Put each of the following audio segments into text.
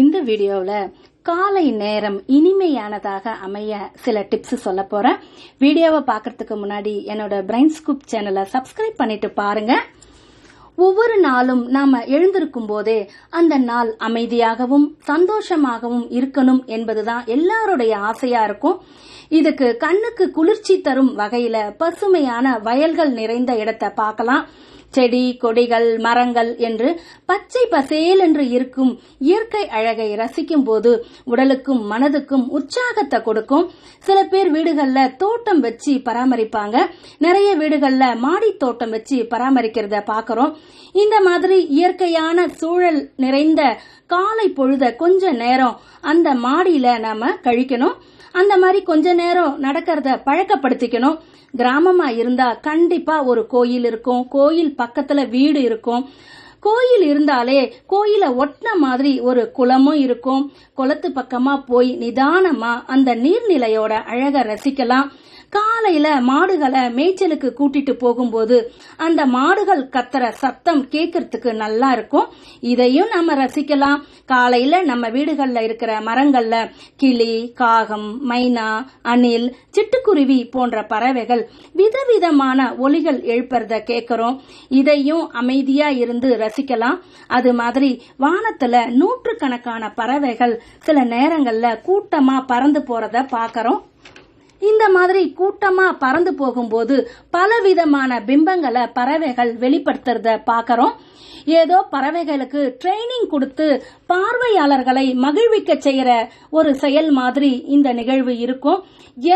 இந்த வீடியோவில் காலை நேரம் இனிமையானதாக அமைய சில டிப்ஸ் சொல்ல போறேன். வீடியோவை பார்க்கறதுக்கு முன்னாடி என்னோட பிரைன் ஸ்கூப் சேனலை சப்ஸ்கிரைப் பண்ணிட்டு பாருங்க. ஒவ்வொரு நாளும் நாம எழுந்திருக்கும் போதே அந்த நாள் அமைதியாகவும் சந்தோஷமாகவும் இருக்கணும் என்பதுதான் எல்லாருடைய ஆசையா இருக்கும். இதுக்கு கண்ணுக்கு குளிர்ச்சி தரும் வகையில பசுமையான வயல்கள் நிறைந்த இடத்தை பார்க்கலாம். செடி கொடிகள் மரங்கள் என்று பச்சை பசேல் என்று இருக்கும் இயற்கை அழகை ரசிக்கும் போது உடலுக்கும் மனதுக்கும் உற்சாகத்தை கொடுக்கும். சில பேர் வீடுகள்ல தோட்டம் வச்சு பராமரிப்பாங்க. நிறைய வீடுகள்ல மாடி தோட்டம் வச்சு பராமரிக்கிறத பாக்குறோம். இந்த மாதிரி இயற்கையான சூழல் நிறைந்த காலை பொழுத கொஞ்ச நேரம் அந்த மாடியில நாம கழிக்கணும். அந்த மாதிரி கொஞ்ச நேரம் நடக்கிறத பழக்கப்படுத்திக்கணும். கிராமமா இருந்தா கண்டிப்பா ஒரு கோயில் இருக்கும். கோயில் பக்கத்துல வீடு இருக்கும். கோயில் இருந்தாலே கோயில ஒட்டின மாதிரி ஒரு குளமும் இருக்கும். குளத்து பக்கமா போய் நிதானமா அந்த நீர்நிலையோட அழக ரசிக்கலாம். காலையில மாடுகளை மேய்ச்சலுக்கு கூட்டிட்டு போகும்போது அந்த மாடுகள் கத்துற சத்தம் கேட்கறதுக்கு நல்லா இருக்கும். இதையும் நம்ம ரசிக்கலாம். காலையில நம்ம வீடுகள்ல இருக்கிற மரங்கள்ல கிளி காகம் மைனா அணில் சிட்டுக்குருவி போன்ற பறவைகள் விதவிதமான ஒலிகள் எழுப்புறத கேட்கிறோம் இதையும் அமைதியா இருந்து ரசிக்கலாம். அது மாதிரி வானத்துல நூற்றுக்கணக்கான பறவைகள் சில நேரங்கள்ல கூட்டமா பறந்து போறத பாக்கிறோம். இந்த மாதிரி கூட்டமா பறந்து போகும்போது பலவிதமான பிம்பங்களை பறவைகள் வெளிப்படுத்துறத பாக்கிறோம். ஏதோ பறவைகளுக்கு ட்ரைனிங் கொடுத்து பார்வையாளர்களை மகிழ்விக்க செய்யற ஒரு செயல் மாதிரி இந்த நிகழ்வு இருக்கும்.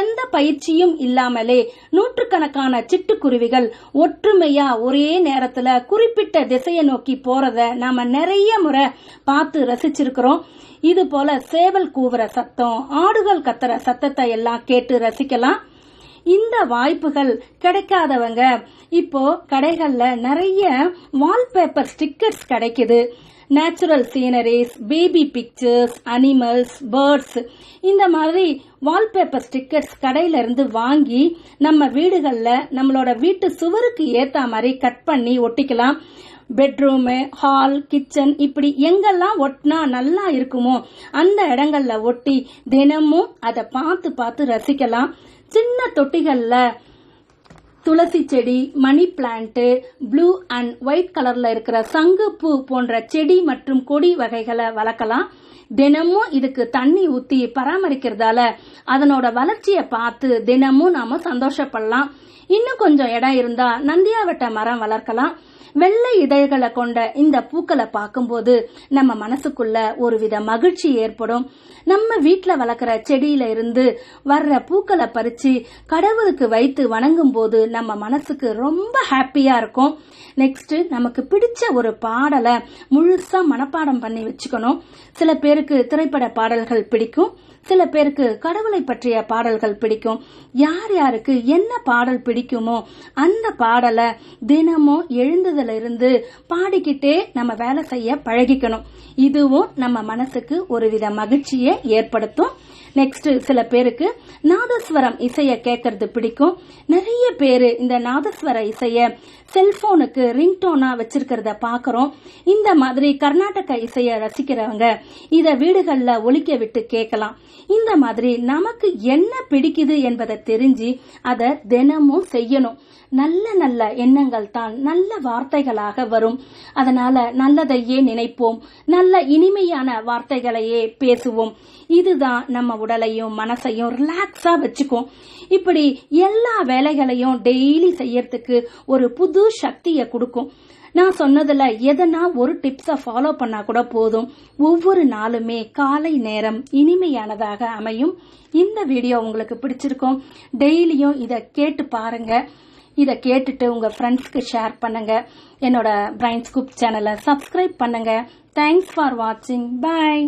எந்த பயிற்சியும் இல்லாமலே நூற்றுக்கணக்கான சிட்டுக்குருவிகள் ஒற்றுமையா ஒரே நேரத்துல குறிப்பிட்ட திசையை நோக்கி போறத நாம நிறைய முறை பார்த்து ரசிச்சிருக்கிறோம். இது போல சேவல் கூவுற சத்தம் ஆடுகள் கத்துற சத்தத்தை எல்லாம் கேட்டு ரசிக்கலாம் இந்த வாய்ப்புகள் கிடைக்காதவங்க இப்போ கடைகள்ல நிறைய வால்பேப்பர் ஸ்டிக்கர்ஸ் கிடைக்குது. Natural sceneries baby pictures animals birds இந்த மாதிரி வால்பேப்பர் ஸ்டிக்கர்ஸ் கடையில இருந்து வாங்கி நம்ம வீடுகளில் நம்மளோட வீட்டு சுவருக்கு ஏத்த மாதிரி கட் பண்ணி ஒட்டிக்கலாம். பெட்ரூமு ஹால் கிச்சன் இப்படி எங்கெல்லாம் ஒட்டினா நல்லா இருக்குமோ அந்த இடங்கள்ல ஒட்டி தினமும் அதை பார்த்து பார்த்து ரசிக்கலாம். சின்ன தொட்டிகளில் துளசி செடி money plant blue and white கலர்ல இருக்கிற சங்கு பூ போன்ற செடி மற்றும் கொடி வகைகளை வளர்க்கலாம். தினமும் இதுக்கு தண்ணி ஊத்தி பராமரிக்கிறதால அதனோட வளர்ச்சியை பார்த்து தினமும் நாம சந்தோஷப்படலாம். இன்னும் கொஞ்சம் இடம் இருந்தா நந்தியாவட்ட மரம் வளர்க்கலாம். வெள்ளை இதழ்களை கொண்ட இந்த பூக்களை பார்க்கும்போது நம்ம மனசுக்குள்ள ஒருவித மகிழ்ச்சி ஏற்படும். நம்ம வீட்டில் வளர்க்குற செடியில இருந்து வர்ற பூக்களை பறிச்சு கடவுளுக்கு வைத்து வணங்கும் போது நம்ம மனசுக்கு ரொம்ப ஹாப்பியா இருக்கும். நெக்ஸ்ட் நமக்கு பிடிச்ச ஒரு பாடலை முழுசா மனப்பாடம் பண்ணி வச்சுக்கணும். சில பேருக்கு திரைப்பட பாடல்கள் பிடிக்கும். சில பேருக்கு கடவுளை பற்றிய பாடல்கள் பிடிக்கும். யார் யாருக்கு என்ன பாடல் பிடிக்குமோ அந்த பாடலை தினமும் எழுந்ததுல இருந்து பாடிக்கிட்டே நம்ம வேலை செய்ய பழகிக்கணும். இதுவும் நம்ம மனசுக்கு ஒருவித மகிழ்ச்சியை ஏற்படுத்தும். நெக்ஸ்ட் சில பேருக்கு நாதஸ்வரம் இசைய கேட்கறது பிடிக்கும். நிறைய பேரு இந்த நாதஸ்வர இசைய செல்போனுக்கு ரிங்டோனா வச்சிருக்கிறத பாக்குறோம். இந்த மாதிரி கர்நாடக இசைய ரசிக்கிறவங்க இத வீடுகள்ல ஒழிக்க விட்டு கேட்கலாம். இந்த மாதிரி நமக்கு என்ன பிடிக்குது என்பதை தெரிஞ்சு அதை தினமும் செய்யணும். நல்ல நல்ல எண்ணங்கள் தான் நல்ல வார்த்தைகளாக வரும். அதனால நல்லதையே நினைப்போம். நல்ல இனிமையான வார்த்தைகளையே பேசுவோம். இதுதான் நம்ம உடலையும் மனசையும் ரிலாக்ஸா வச்சுக்கும். இப்படி எல்லா வேலைகளையும் டெய்லி செய்யறதுக்கு ஒரு புது சக்தியை கொடுக்கும். நான் சொன்னதுல எதனா ஒரு டிப்ஸை ஃபாலோ பண்ணா கூட போதும். ஒவ்வொரு நாளுமே காலை நேரம் இனிமையானதாக அமையும். இந்த வீடியோ உங்களுக்கு பிடிச்சிருக்கும். டெய்லியும் இதை கேட்டு பாருங்க. இதை கேட்டுட்டு உங்க ஃப்ரெண்ட்ஸ்க்கு ஷேர் பண்ணுங்க. என்னோட பிரைன் ஸ்கூப் சேனலை சப்ஸ்கிரைப் பண்ணுங்க. தேங்க்ஸ் ஃபார் வாட்சிங் பாய்